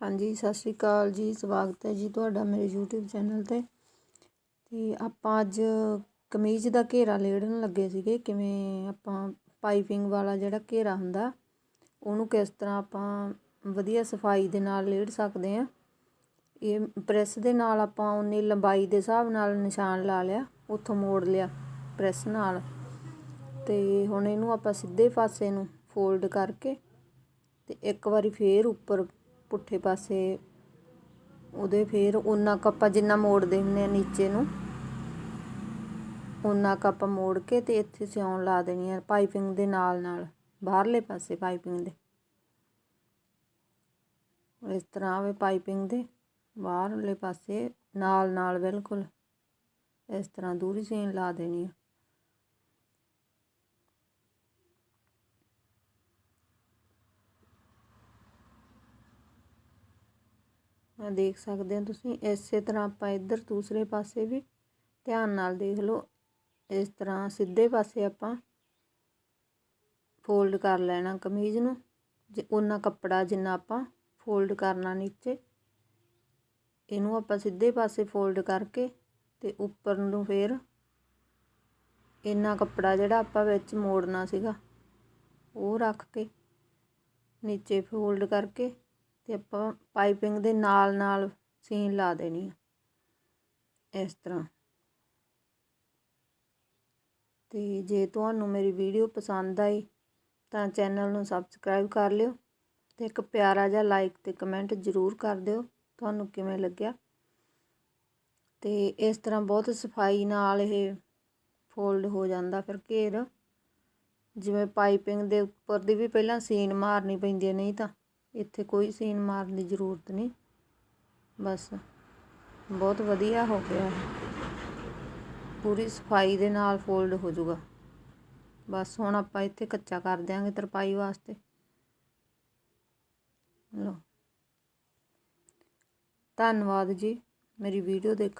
ਹਾਂਜੀ, ਸਤਿ ਸ਼੍ਰੀ ਅਕਾਲ ਜੀ, ਸਵਾਗਤ ਹੈ ਜੀ ਤੁਹਾਡਾ ਮੇਰੇ YouTube ਚੈਨਲ ਤੇ। ਤੇ ਆਪਾਂ ਅੱਜ ਕਮੀਜ਼ ਦਾ ਘੇਰਾ ਲੇੜਨ ਲੱਗੇ ਸੀਗੇ, ਕਿਵੇਂ ਆਪਾਂ ਪਾਈਪਿੰਗ ਵਾਲਾ ਜਿਹੜਾ ਘੇਰਾ ਹੁੰਦਾ, ਉਹਨੂੰ ਕਿਸ ਤਰ੍ਹਾਂ ਆਪਾਂ ਵਧੀਆ ਸਫ਼ਾਈ ਦੇ ਨਾਲ ਲੇੜ ਸਕਦੇ ਆ ਇਹ ਪ੍ਰੈਸ ਦੇ ਨਾਲ ਆਪਾਂ ਉਨੀ ਲੰਬਾਈ ਦੇ ਹਿਸਾਬ ਨਾਲ ਨਿਸ਼ਾਨ ਲਾ ਲਿਆ, ਉੱਥੋਂ ਮੋੜ ਲਿਆ ਪ੍ਰੈਸ ਨਾਲ। ਤੇ ਹੁਣ ਇਹਨੂੰ ਆਪਾਂ ਸਿੱਧੇ ਪਾਸੇ ਨੂੰ ਫੋਲਡ ਕਰਕੇ ਤੇ ਇੱਕ ਵਾਰੀ ਫੇਰ ਉੱਪਰ ਪੁੱਠੇ ਪਾਸੇ ਉਹਦੇ ਫੇਰ ਉਹਨਾਂ ਕੱਪਾ ਜਿੰਨਾ ਮੋੜਦੇ ਹੁੰਦੇ ਆ ਨੀਚੇ ਨੂੰ, ਉਹਨਾਂ ਕੱਪ ਮੋੜ ਕੇ ਤੇ ਇੱਥੇ ਸਿਉਣ ਲਾ ਦੇਣੀ ਆ ਪਾਈਪਿੰਗ ਦੇ ਨਾਲ ਨਾਲ, ਬਾਹਰਲੇ ਪਾਸੇ ਪਾਈਪਿੰਗ ਦੇ। ਇਸ ਤਰ੍ਹਾਂ ਆਵੇ ਪਾਈਪਿੰਗ ਦੇ, ਬਾਹਰਲੇ ਪਾਸੇ ਨਾਲ ਨਾਲ ਬਿਲਕੁਲ ਇਸ ਤਰ੍ਹਾਂ ਦੂਰੀ ਸੀਨ ਲਾ ਦੇਣੀ ਆ। ਦੇਖ ਸਕਦੇ ਹੋ ਤੁਸੀਂ, ਇਸੇ ਤਰ੍ਹਾਂ ਆਪਾਂ ਇੱਧਰ ਦੂਸਰੇ ਪਾਸੇ ਵੀ ਧਿਆਨ ਨਾਲ ਦੇਖ ਲਓ। ਇਸ ਤਰ੍ਹਾਂ ਸਿੱਧੇ ਪਾਸੇ ਆਪਾਂ ਫੋਲਡ ਕਰ ਲੈਣਾ ਕਮੀਜ਼ ਨੂੰ। ਜੇ ਉਹਨਾਂ ਕੱਪੜਾ ਜਿੰਨਾ ਆਪਾਂ ਫੋਲਡ ਕਰਨਾ ਨੀਚੇ, ਇਹਨੂੰ ਆਪਾਂ ਸਿੱਧੇ ਪਾਸੇ ਫੋਲਡ ਕਰਕੇ ਤੇ ਉੱਪਰ ਨੂੰ ਫੇਰ ਇੰਨਾ ਕੱਪੜਾ ਜਿਹੜਾ ਆਪਾਂ ਵਿੱਚ ਮੋੜਨਾ ਸੀਗਾ, ਉਹ ਰੱਖ ਕੇ ਨੀਚੇ ਫੋਲਡ ਕਰਕੇ ਅਤੇ ਆਪਾਂ ਪਾਈਪਿੰਗ ਦੇ ਨਾਲ ਨਾਲ ਸੀਨ ਲਾ ਦੇਣੀ ਆ, ਇਸ ਤਰ੍ਹਾਂ। ਤੇ ਜੇ ਤੁਹਾਨੂੰ ਮੇਰੀ ਵੀਡੀਓ ਪਸੰਦ ਆਈ, ਤਾਂ ਚੈਨਲ ਨੂੰ ਸਬਸਕ੍ਰਾਈਬ ਕਰ ਲਿਓ ਤੇ ਇੱਕ ਪਿਆਰਾ ਜਿਹਾ ਲਾਈਕ ਤੇ ਕਮੈਂਟ ਜ਼ਰੂਰ ਕਰ ਦਿਓ, ਤੁਹਾਨੂੰ ਕਿਵੇਂ ਲੱਗਿਆ। ਤੇ ਇਸ ਤਰ੍ਹਾਂ ਬਹੁਤ ਸਫ਼ਾਈ ਨਾਲ ਇਹ ਫੋਲਡ ਹੋ ਜਾਂਦਾ ਫਿਰ ਘੇਰ। ਜਿਵੇਂ ਪਾਈਪਿੰਗ ਦੇ ਉੱਪਰ ਦੀ ਵੀ ਪਹਿਲਾਂ ਸੀਨ ਮਾਰਨੀ ਪੈਂਦੀ ਨਹੀਂ ਤਾਂ ਇੱਥੇ ਕੋਈ ਸੀਨ ਮਾਰਨ ਦੀ ਜ਼ਰੂਰਤ ਨਹੀਂ। ਬਸ ਬਹੁਤ ਵਧੀਆ ਹੋ ਗਿਆ। ਹੈ ਪੂਰੀ ਸਫ਼ਾਈ ਦੇ ਨਾਲ ਫੋਲਡ ਹੋ ਜਾਊਗਾ। ਬਸ ਹੁਣ ਆਪਾਂ ਇੱਥੇ ਕੱਚਾ ਕਰ ਦਿਆਂਗੇ ਤਰਪਾਈ ਵਾਸਤੇ। ਲੋ ਧੰਨਵਾਦ ਜੀ। ਮੇਰੀ ਵੀਡੀਓ ਦੇਖਣ